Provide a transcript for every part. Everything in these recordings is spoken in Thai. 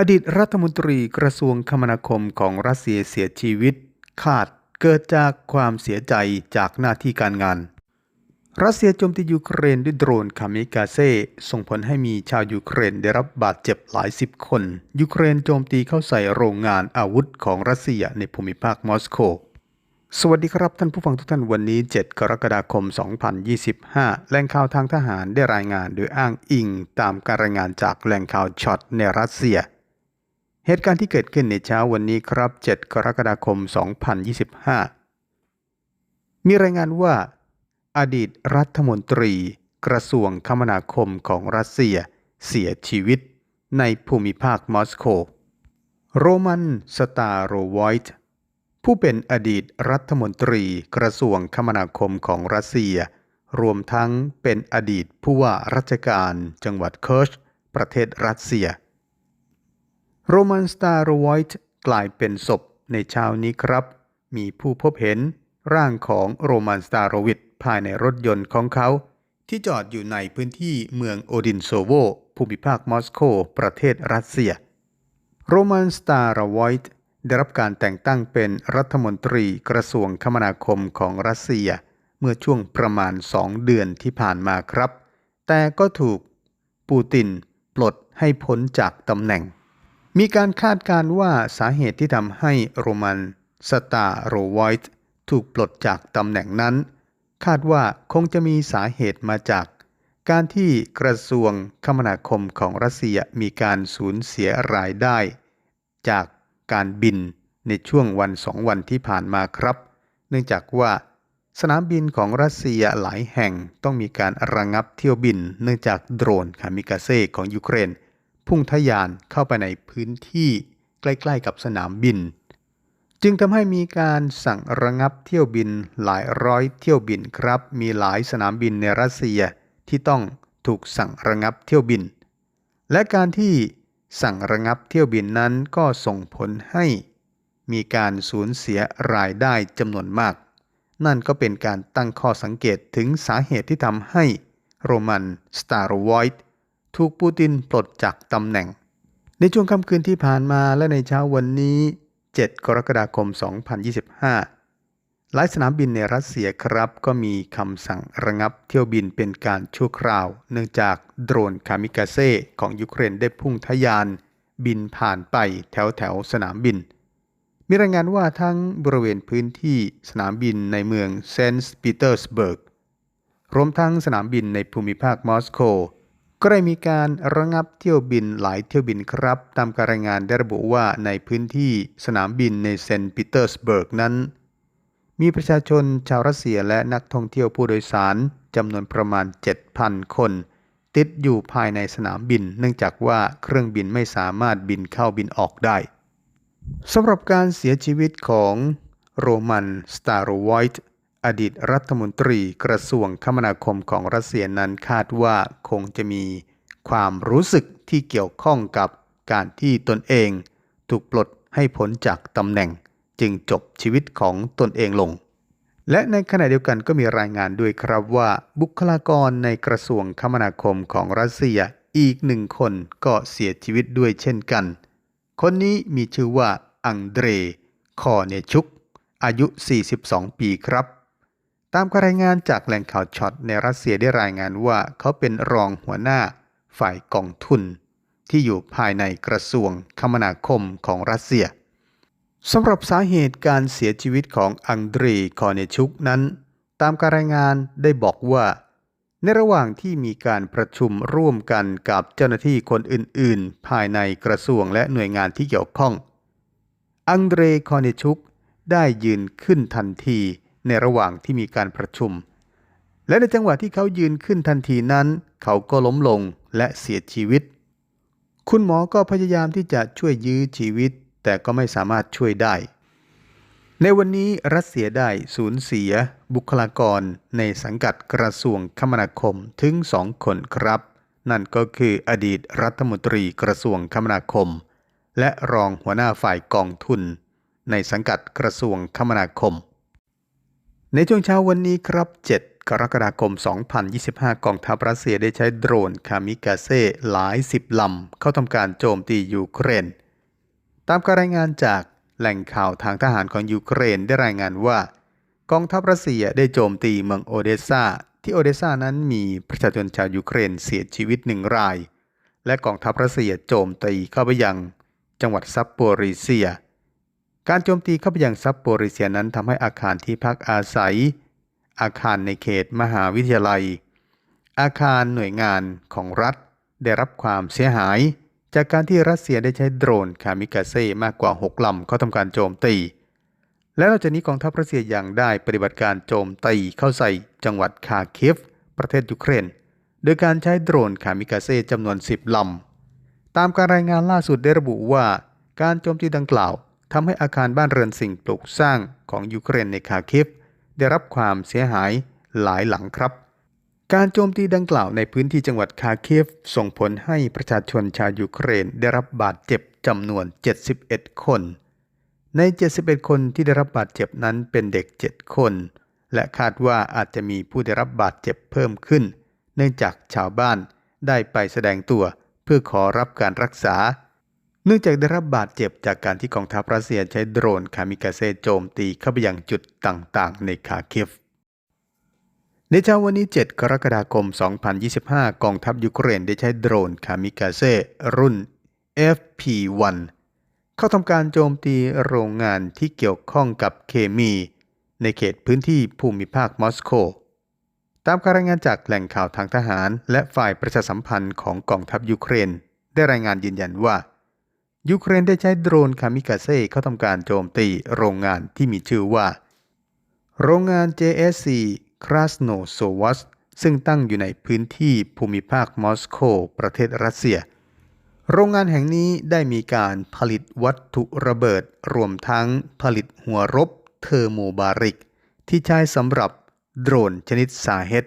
อดีตรัฐมนตรีกระทรวงคมนาคมของรัสเซียเสียชีวิตคาดเกิดจากความเสียใจจากหน้าที่การงาน รัสเซียโจมตียูเครนด้วยโดรนคามิกาเซ่ส่งผลให้มีชาวยูเครนได้รับบาดเจ็บหลายสิบคน ยูเครนโจมตีเข้าใส่โรงงานอาวุธของรัสเซียในภูมิภาคมอสโก สวัสดีครับท่านผู้ฟังทุกท่านวันนี้ 7 กรกฎาคม 2025 แหล่งข่าวทางทหารได้รายงานโดยอ้างอิงตามการรายงานจากแหล่งข่าวช็อตในรัสเซีย เหตุการณ์ที่เกิดขึ้นในเช้าวันนี้ครับ 7 กรกฎาคม 2025 มีรายงานว่า อดีตรัฐมนตรี กระทรวงคมนาคมของรัสเซีย เสียชีวิตในภูมิภาคมอสโก โรมัน สตาโรไวท์ผู้เป็นอดีตรัฐมนตรีกระทรวงคมนาคมของรัสเซีย รวมทั้งเป็นอดีตผู้ว่าราชการจังหวัดเคิร์ช ประเทศรัสเซีย โรมันสตาร์ไวท์กลายเป็นศพในเช้านี้ครับ มีผู้พบเห็นร่างของโรมันสตาร์วิทภายในรถยนต์ของเขา ที่จอดอยู่ในพื้นที่เมืองโอดินโซโว ภูมิภาคมอสโก ประเทศรัสเซีย โรมันสตาร์ไวท์ได้รับการแต่งตั้งเป็นรัฐมนตรีกระทรวงคมนาคมของรัสเซีย เมื่อช่วงประมาณสองเดือนที่ผ่านมาครับ แต่ก็ถูกปูตินปลดให้พ้นจากตำแหน่ง มีการคาดการณ์ว่าสาเหตุที่ทำให้โรมันสตาโรไวท์ถูกปลดจากตำแหน่งนั้น คาดว่าคงจะมีสาเหตุมาจาก การที่กระทรวงคมนาคมของรัสเซียมีการสูญเสียรายได้ จากการบินในช่วงวันสองวันที่ผ่านมาครับ เนื่องจากว่า สนามบินของรัสเซียหลายแห่งต้องมีการระงับเที่ยวบิน เนื่องจากโดรนคามิกาเซ่ของยูเครน พุ่งทะยานเข้าไปในพื้นที่ใกล้ๆกับสนามบิน จึงทำให้มีการสั่งระงับเที่ยวบินหลายร้อยเที่ยวบินครับ มีหลายสนามบินในรัสเซียที่ต้องถูกสั่งระงับเที่ยวบิน และการที่สั่งระงับเที่ยวบินนั้นก็ส่งผลให้มีการสูญเสียรายได้จำนวนมาก นั่นก็เป็นการตั้งข้อสังเกตถึงสาเหตุที่ทำให้โรมันสตาร์ไวท์ ถูกปูตินปลดจากตำแหน่ง ในช่วงค่ำคืนที่ผ่านมาและในเช้าวันนี้ 7 กรกฎาคม 2025 หลายสนามบินในรัสเซียครับก็มีคำสั่งระงับเที่ยวบินเป็นการชั่วคราว เนื่องจากโดรนคามิกาเซ่ของยูเครนได้พุ่งทะยาน บินผ่านไปแถวแถวสนามบิน มีรายงานว่าทั้งบริเวณพื้นที่สนามบินในเมืองเซนต์ปีเตอร์สเบิร์กรวมทั้งสนามบินในภูมิภาคมอสโก ก็ได้มีการระงับเที่ยวบินหลายเที่ยวบินครับ ตามการรายงานได้ระบุว่าในพื้นที่สนามบินในเซนต์ปีเตอร์สเบิร์กนั้น มีประชาชนชาวรัสเซียและนักท่องเที่ยวผู้โดยสารจำนวนประมาณ 7,000 คน ติดอยู่ภายในสนามบิน เนื่องจากว่าเครื่องบินไม่สามารถบินเข้าบินออกได้สำหรับการเสียชีวิตของโรมันสตาร์ไวท์ อดีตรัฐมนตรีกระทรวงคมนาคมของรัสเซียนั้นคาดว่าคงจะมีความรู้สึกที่เกี่ยวข้องกับการที่ตนเองถูกปลดให้พ้นจากตำแหน่งจึงจบชีวิตของตนเองลง และในขณะเดียวกันก็มีรายงานด้วยครับว่าบุคลากรในกระทรวงคมนาคมของรัสเซียอีกหนึ่งคนก็เสียชีวิตด้วยเช่นกัน คนนี้มีชื่อว่าอังเดรคอเนชุก อายุ 42 ปีครับ ตามการรายงานจากแหล่งข่าวช็อตในรัสเซียได้รายงานว่าเขาเป็นรองหัวหน้าฝ่ายกองทุน ที่อยู่ภายในกระทรวงคมนาคมของรัสเซียสำหรับสาเหตุการเสียชีวิตของอังเดรคอเนชุกนั้น ตามการรายงานได้บอกว่า ในระหว่างที่มีการประชุมร่วมกันกับเจ้าหน้าที่คนอื่น ๆ ภายในกระทรวงและหน่วยงานที่เกี่ยวข้อง อังเดรคอเนชุกได้ยืนขึ้นทันที ในระหว่างที่มีการประชุม และในจังหวะที่เขายืนขึ้นทันทีนั้น เขาก็ล้มลงและเสียชีวิต คุณหมอก็พยายามที่จะช่วยยื้อชีวิต แต่ก็ไม่สามารถช่วยได้ ในวันนี้รัสเซียได้สูญเสีย บุคลากรในสังกัดกระทรวงคมนาคมถึงสองคนครับ นั่นก็คืออดีตรัฐมนตรีกระทรวงคมนาคม และรองหัวหน้าฝ่ายกองทุน ในสังกัดกระทรวงคมนาคม ในช่วงเช้าวันนี้ครับ 7 กรกฎาคม 2025 กองทัพรัสเซียได้ใช้โดรนคามิกาเซ่หลายสิบลำ เข้าทำการโจมตียูเครน ตามการรายงานจากแหล่งข่าวทางทหารของยูเครนได้รายงานว่า กองทัพรัสเซียได้โจมตีเมืองโอเดสซาที่โอเดสซานั้นมีประชาชนชาวยูเครนเสียชีวิตหนึ่งราย และกองทัพรัสเซียโจมตีเข้าไปยัง จังหวัดซัปโปริเซีย การโจมตีเข้าไปยังซัปโปริเซียนั้นทำให้อาคารที่พักอาศัย อาคารในเขตมหาวิทยาลัย อาคารหน่วยงานของรัฐได้รับความเสียหาย จากการที่รัสเซียได้ใช้โดรนคามิกาเซ่มากกว่า 6 ลำเข้าทำการโจมตี และนอกจากนี้กองทัพรัสเซียยังได้ปฏิบัติการโจมตีเข้าใส่จังหวัดคาคิฟ ประเทศยูเครน โดยการใช้โดรนคามิกาเซ่จำนวน 10 ลำ ตามการรายงานล่าสุดได้ระบุว่า การโจมตีดังกล่าว ทำให้อาคารบ้านเรือนสิ่งปลูกสร้างของยูเครนในคาคิฟ ได้รับความเสียหายหลายหลังครับ การโจมตีดังกล่าวในพื้นที่จังหวัดคาคิฟส่งผลให้ประชาชนชาวยูเครนได้รับบาดเจ็บจำนวน 71 คน ใน 71 คนที่ได้รับบาดเจ็บนั้นเป็นเด็ก 7 คน และคาดว่าอาจจะมีผู้ได้รับบาดเจ็บเพิ่มขึ้น เนื่องจากชาวบ้านได้ไปแสดงตัวเพื่อขอรับการรักษา เนื่องจากได้รับบาดเจ็บจากการที่กองทัพรัสเซียใช้โดรนคามิกาเซโจมตีเข้าไปยังจุดต่างๆ ในคาคิฟในเช้าวันนี้ 7 กรกฎาคม 2025 กองทัพยูเครนได้ใช้โดรนคามิกาเซรุ่น FP1 เข้าทำการโจมตีโรงงานที่เกี่ยวข้องกับเคมี ในเขตพื้นที่ภูมิภาคมอสโก ตามการรายงานจากแหล่งข่าวทางทหาร และฝ่ายประชาสัมพันธ์ของกองทัพยูเครน ได้รายงานยืนยันว่า ยูเครนได้ใช้โดรนคามิกาเซ่เข้าทำการโจมตีโรงงานที่มีชื่อว่า โรงงาน JSC k r a s n o s o v a s ซึ่งตั้งอยู่ในพื้นที่ภูมิภาคมอสโกประเทศรัสเซีย โรงงานแห่งนี้ได้มีการผลิตวัตถุระเบิด รวมทั้งผลิตหัวรบเทอร์โมบาริก ที่ใช้สำหรับโดรนชนิดซาเฮต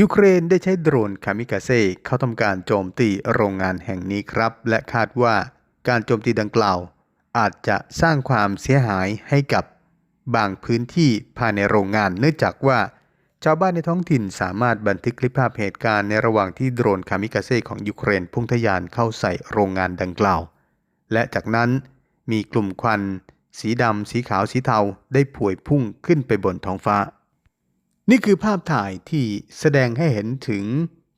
ยูเครนได้ใช้โดรนคามิกาเซ่เข้าทำการโจมตีโรงงานแห่งนี้ครับ และคาดว่า การโจมตีดังกล่าว อาจจะสร้างความเสียหายให้กับบางพื้นที่ภายในโรงงาน เนื่องจากว่าชาวบ้านในท้องถิ่นสามารถบันทึกคลิปภาพเหตุการณ์ในระหว่างที่โดรนคามิกาเซ่ของยูเครนพุ่งทะยานเข้าใส่โรงงานดังกล่าว และจากนั้นมีกลุ่มควัน สีดำ สีขาว สีเทา ได้ผวยพุ่งขึ้นไปบนท้องฟ้า นี่คือภาพถ่ายที่แสดงให้เห็นถึง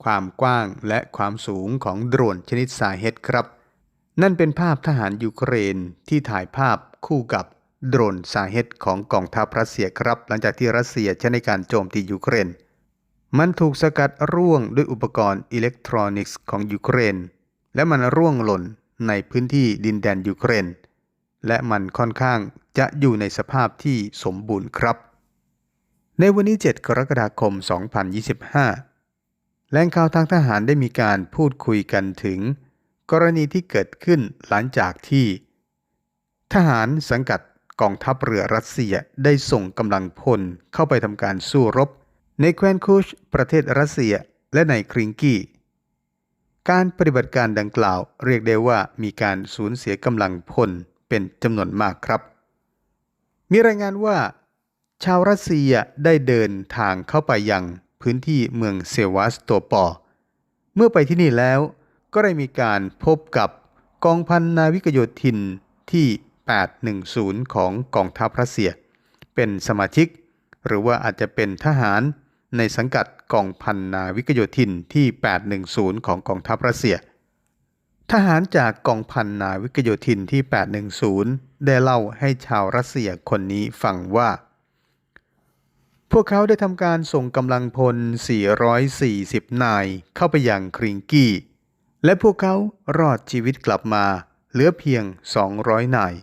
ความกว้างและความสูงของโดรนชนิดสาเฮตครับ นั่นเป็นภาพทหารยูเครนที่ถ่ายภาพคู่กับโดรนสาเฮตของกองทัพรัสเซียครับ หลังจากที่รัสเซียใช้ในการโจมตียูเครน มันถูกสกัดร่วงด้วยอุปกรณ์อิเล็กทรอนิกส์ของยูเครน และมันร่วงหล่นในพื้นที่ดินแดนยูเครน และมันค่อนข้างจะอยู่ในสภาพที่สมบูรณ์ครับ ในวันนี้ 7 กรกฎาคม 2025แหล่งข่าวทางทหารได้มีการพูดคุยกันถึง กรณีที่เกิดขึ้นหลังจากที่ ทหารสังกัดกองทัพเรือรัสเซียได้ส่งกำลังพลเข้าไปทำการสู้รบ ในแคว้นคุชประเทศรัสเซียและในคริงกี้ การปฏิบัติการดังกล่าวเรียกได้ว่ามีการสูญเสียกำลังพลเป็นจำนวนมากครับ มีรายงานว่า ชาวรัสเซียได้เดินทางเข้าไปยังพื้นที่เมืองเซวาสโตปอเมื่อไปที่นี่แล้ว ก็ได้มีการพบกับกองพันนาวิกโยธินที่ 810 ของกองทัพรัสเซีย เป็นสมาชิก หรือว่าอาจจะเป็นทหารในสังกัดกองพันนาวิกโยธินที่ 810 ของกองทัพรัสเซีย ทหารจากกองพันนาวิกโยธินที่ 810 ได้เล่าให้ชาวรัสเซียคนนี้ฟังว่า พวกเขาได้ทำการส่งกำลังพล 440 นายเข้าไปยังคริงกี้ และพวกเขารอดชีวิตกลับมาเหลือเพียง 200 นาย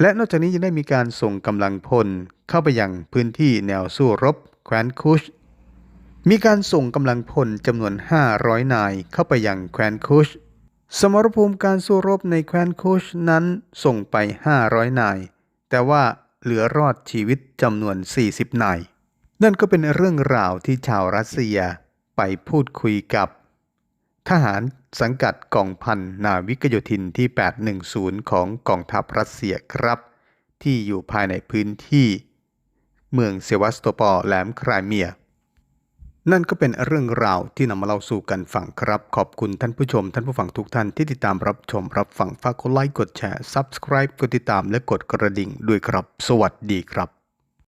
และนอกจากนี้ยังได้มีการส่งกำลังพลเข้าไปยังพื้นที่แนวสู้รบแคว้นคุช มีการส่งกำลังพลจำนวน 500 นายเข้าไปยังแคว้นคุช สมรภูมิการสู้รบในแคว้นคุชนั้นส่งไป 500 นาย แต่ว่าเหลือรอดชีวิตจำนวน 40 นาย นั่นก็เป็นเรื่องราวที่ชาวรัสเซียไปพูดคุยกับ ทหารสังกัดกองพันนาวิกโยธินที่ 810 ของกองทัพรัสเซียครับ ที่อยู่ภายในพื้นที่ เมืองเซวัสโตปอลและครายเมีย นั่นก็เป็นเรื่องราวที่นำมาเล่าสู่กันฟังครับ ขอบคุณท่านผู้ชม ท่านผู้ฟังทุกท่านที่ติดตามรับชมรับฟังฝากกดไลค์กดแชร์ Subscribe กดติดตามและกดกระดิ่งด้วยครับ สวัสดีครับ